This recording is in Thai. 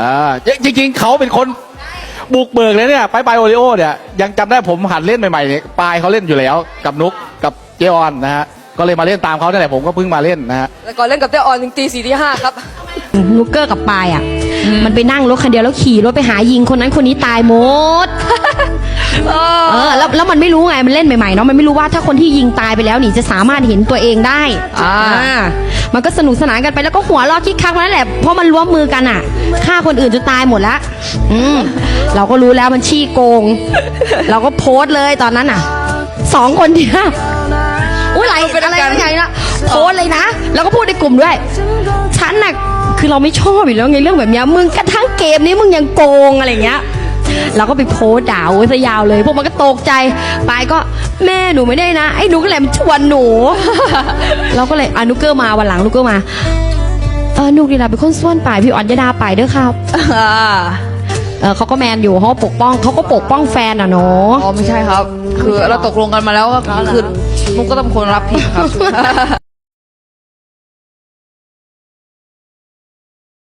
อ่าจริงๆเขาเป็นคนบุกเบิกเลยเนี่ยไปไปโอริโอเนี่ยยังจำได้ผมหัดเล่นใหม่ๆเนี่ยปลายเขาเล่นอยู่แล้ว กับนุกกับเจออนนะฮะก็เลยมาเล่นตามเขาเนี่ยแหละผมก็เพิ่งมาเล่นนะฮะแล้วก่อนเล่นกับเต้ออนถึงตีสี่ที่ห้าครับนุกเกอร์กับปายอะ มันไปนั่งรถคันเดียวแล้วขี่รถไปหายิงคนนั้นคนนี้ตายหมด เออแล้วแล้วมันไม่รู้ไงมันเล่นใหม่ๆเนาะมันไม่รู้ว่าถ้าคนที่ยิงตายไปแล้วนี่จะสามารถเห็นตัวเองได้อ่ามันก็สนุกสนานกันไปแล้วก็หัวเราะคิกคักนั่นแหละเพราะมันร่วมมือกันอะฆ่าคนอื่นจนตายหมดละอืมเราก็รู้แล้วมันชี้โกง เราก็โพสต์เลยตอนนั้นอะสองคนเนี้ยอุ้ยอะไรเป็นอะไรกันอะไรนะโพสต์เลยนะ แล้วก็พูดในกลุ่มด้วย ฉันน่ะคือเราไม่ชอบอยู่แล้วไงเรื่องแบบเนี้ยมึงกระทั่งเกมนี้มึงยังโกงอะไรอย่างเงี้ย เราก็ไปโพส์ด่าโอ้ยซะยาวเลย พวกมันก็ตกใจปายก็แม่หนูไม่ได้นะ ไอ้หนูก็แหลมชวนหนู เราก็เลยอะนุกเกอร์มาวันหลังนุกเกอร์มาเออนุกนี่แหละเป็นคนส่วนปายพี่อ่อนยดาปายเด้อครับเออเขาก็แมนอยู่เขาปกป้องเขาก็ปกป้องแฟนอะเนาะอ๋อไม่ใช่ครับ คือเราตกลงกันมาแล้วก็คือมุกก็ต้องคนรับผิดครับ